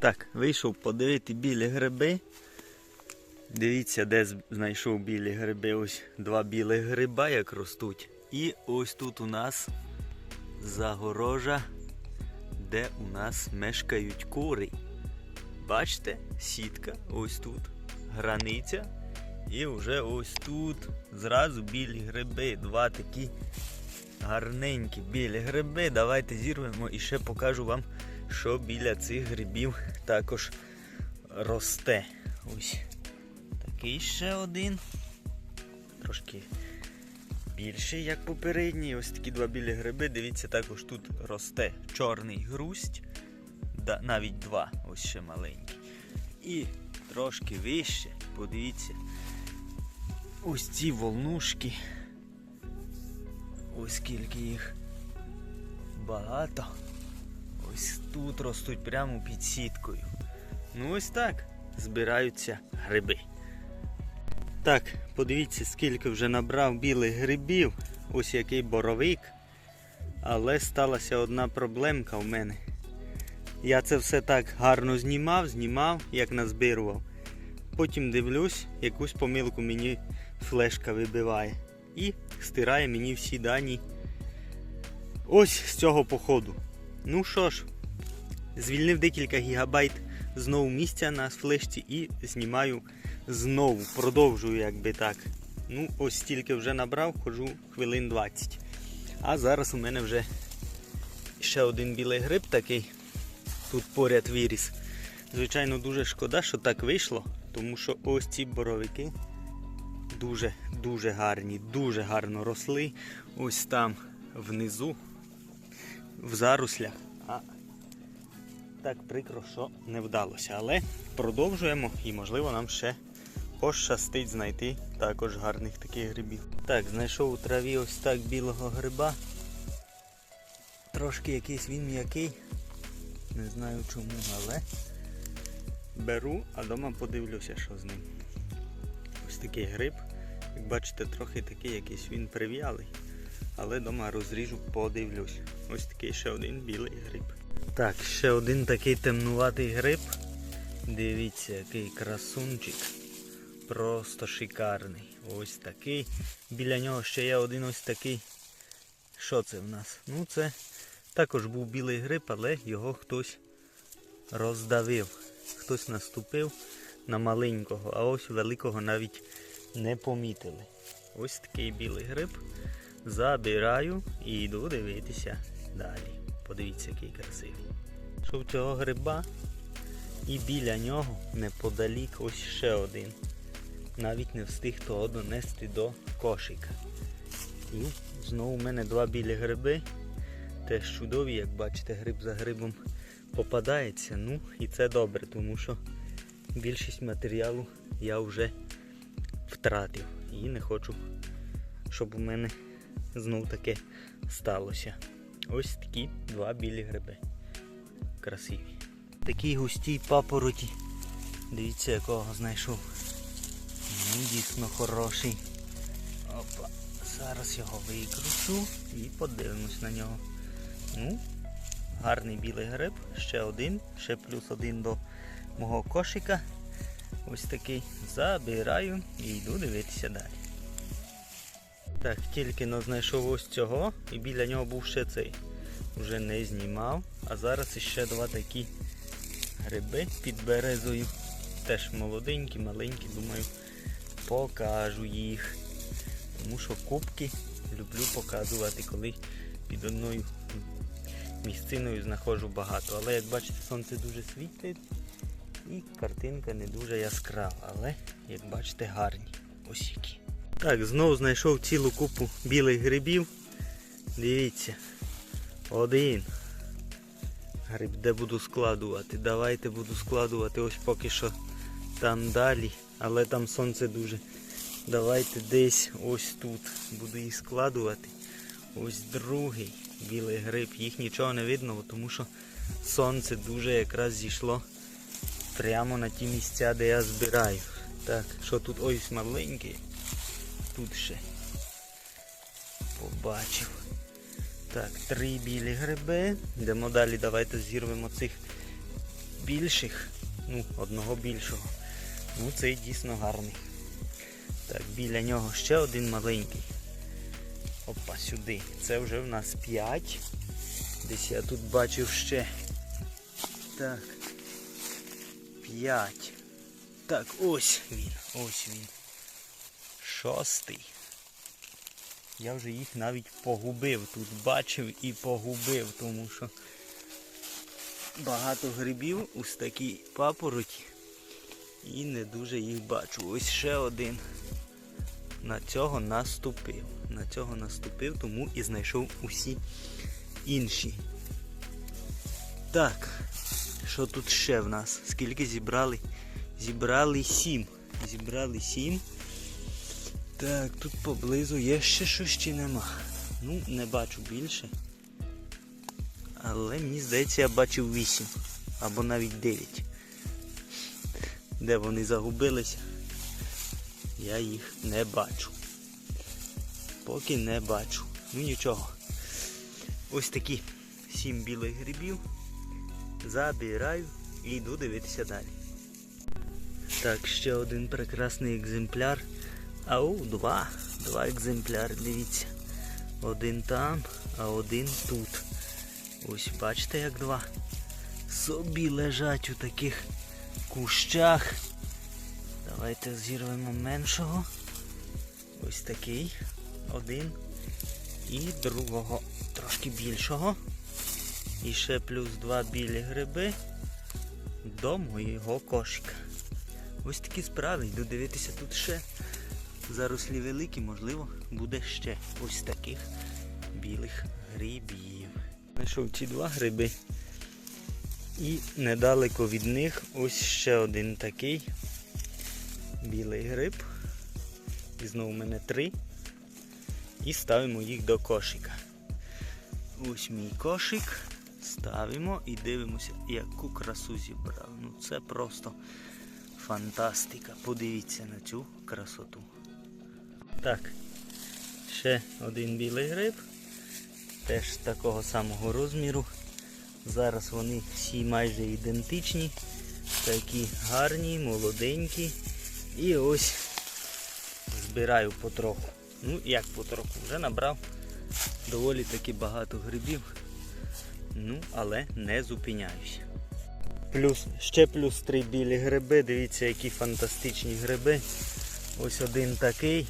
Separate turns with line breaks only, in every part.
Так, вийшов подивити білі гриби. Дивіться, де знайшов білі гриби. Ось два білих гриба, як ростуть. І ось тут у нас загорожа, де у нас мешкають кури. Бачите, сітка, ось тут, границя. І вже ось тут зразу білі гриби. Два такі гарненькі білі гриби. Давайте зірвемо і ще покажу вам, що біля цих грибів також росте. Ось такий ще один. Трошки більший, як попередній. Ось такі два білі гриби. Дивіться, також тут росте чорний грусть. Да, навіть два, ось ще маленький. І трошки вище, подивіться, ось ці волнушки. Ось скільки їх багато. Ось тут ростуть прямо під сіткою. Ну ось так збираються гриби. Так, подивіться, скільки вже набрав білих грибів. Ось який боровик. Але сталася одна проблемка в мене. Я це все так гарно знімав, знімав, як назбирував. Потім дивлюсь, якусь помилку мені флешка вибиває. І стирає мені всі дані ось з цього походу. Ну що ж, звільнив декілька гігабайт знову місця на флешці і знімаю знову, продовжую якби так. Ну, ось стільки вже набрав, хожу хвилин 20. А зараз у мене вже ще один білий гриб такий. Тут поряд виріс. Звичайно, дуже шкода, що так вийшло, тому що ось ці боровики дуже дуже гарні, дуже гарно росли. Ось там внизу, в заруслях. А так прикро, що не вдалося. Але продовжуємо і, можливо, нам ще пощастить знайти також гарних таких грибів. Так, знайшов у траві ось так білого гриба. Трошки якийсь він м'який. Не знаю чому, але беру, а вдома подивлюся, що з ним. Ось такий гриб. Як бачите, трохи такий якийсь він прив'ялий. Але вдома розріжу, подивлюсь. Ось такий ще один білий гриб. Так, ще один такий темнуватий гриб. Дивіться, який красунчик. Просто шикарний. Ось такий. Біля нього ще є один ось такий. Що це в нас? Ну це також був білий гриб, але його хтось роздавив. Хтось наступив на маленького, а ось великого навіть не помітили. Ось такий білий гриб. Забираю і йду дивитися далі. Подивіться, який красивий. Шов цього гриба і біля нього неподалік ось ще один. Навіть не встиг того донести до кошика. І знову в мене два білі гриби. Теж чудові, як бачите, гриб за грибом попадається. Ну і це добре, тому що більшість матеріалу я вже втратив. І не хочу, щоб у мене знов таке сталося. Ось такі два білі гриби. Красиві. Такий густій папороті. Дивіться, якого знайшов. Ну, дійсно хороший. Опа. Зараз його викручу і подивимось на нього. Ну, гарний білий гриб, ще один, ще плюс один до мого кошика. Ось такий забираю і йду дивитися далі. Так, тільки но знайшов ось цього і біля нього був ще цей. Уже не знімав. А зараз іще два такі гриби під березою. Теж молоденькі, маленькі, думаю, покажу їх. Тому що кубки люблю показувати, коли під одною місциною знаходжу багато. Але як бачите, сонце дуже світить і картинка не дуже яскрава. Але, як бачите, гарні. Ось які. Так, знову знайшов цілу купу білих грибів. Дивіться. Один. Гриб, де буду складувати. Давайте буду складувати ось поки що там далі. Але там сонце дуже. Давайте десь ось тут буду їх складувати. Ось другий білий гриб. Їх нічого не видно, тому що сонце дуже якраз зійшло прямо на ті місця, де я збираю. Так, що тут ось маленький. Тут ще побачив. Так, три білі гриби. Йдемо далі, давайте зірвемо цих більших, ну, одного більшого. Ну, цей дійсно гарний. Так, біля нього ще один маленький. Опа, сюди. Це вже в нас 5. Десь я тут бачив ще. Так. 5. Так, ось він, ось він. Шостий. Я вже їх навіть погубив. Тут бачив і погубив, тому що багато грибів у такій папороті. І не дуже їх бачу. Ось ще один. На цього наступив. На цього наступив, тому і знайшов усі інші. Так, що тут ще в нас? Скільки зібрали? Зібрали сім. Зібрали сім. Так, тут поблизу є ще щось чи нема. Ну, не бачу більше. Але мені здається, я бачив 8 або навіть 9. Де вони загубилися, я їх не бачу. Поки не бачу. Ну нічого. Ось такі 7 білих грибів. Забираю і йду дивитися далі. Так, ще один прекрасний екземпляр. Ау, два. Два екземпляри, дивіться. Один там, а один тут. Ось бачите, як два. Собі лежать у таких кущах. Давайте зірвемо меншого. Ось такий. Один. І другого трошки більшого. І ще плюс два білі гриби до моєго кошика. Ось такі справи. Йду дивитися тут ще. Зарослі великі, можливо, буде ще ось таких білих грибів. Знайшов ці два гриби. І недалеко від них ось ще один такий білий гриб. І знову в мене три. І ставимо їх до кошика. Ось мій кошик. Ставимо і дивимося, яку красу зібрав. Ну це просто фантастика. Подивіться на цю красоту. Так, ще один білий гриб. Теж такого самого розміру. Зараз вони всі майже ідентичні. Такі гарні, молоденькі. І ось збираю потроху. Ну як потроху, вже набрав доволі таки багато грибів. Ну, але не зупиняюся. Плюс, ще плюс три білі гриби. Дивіться, які фантастичні гриби. Ось один такий.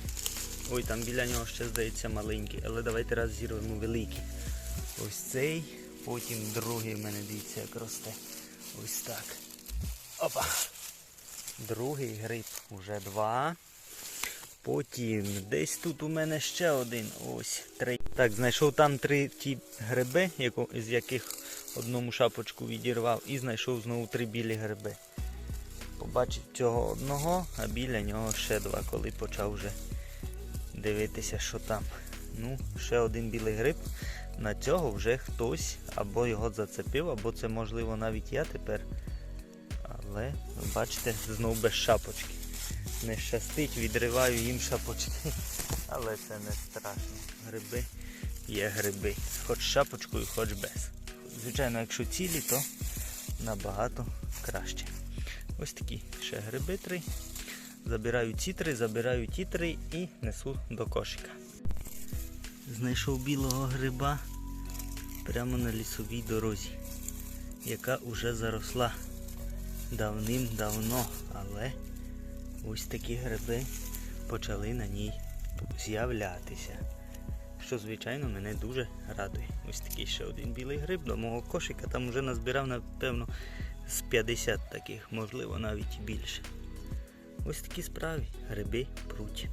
Ой, там біля нього ще здається маленький. Але давайте раз зірвемо великий. Ось цей. Потім другий в мене дивіться, як росте. Ось так. Опа. Другий гриб. Уже два. Потім десь тут у мене ще один. Ось три. Так, знайшов там три ті гриби, яко- з яких одному шапочку відірвав, і знайшов знову три білі гриби. Побачив цього одного, а біля нього ще два, коли почав вже дивитися, що там. Ну, ще один білий гриб. На цього вже хтось або його зацепив, або це можливо навіть я тепер. Але, бачите, знов без шапочки. Не щастить, відриваю їм шапочки. Але це не страшно. Гриби є гриби. Хоч шапочкою, хоч без. Звичайно, якщо цілі, то набагато краще. Ось такі ще гриби три. Забираю ці забираю ті три і несу до кошика. Знайшов білого гриба прямо на лісовій дорозі, яка вже заросла давним-давно, але ось такі гриби почали на ній з'являтися. Що, звичайно, мене дуже радує. Ось такий ще один білий гриб до мого кошика. Там вже назбирав, напевно, з 50 таких, можливо, навіть більше. Ось такі справи. Гриби пруть.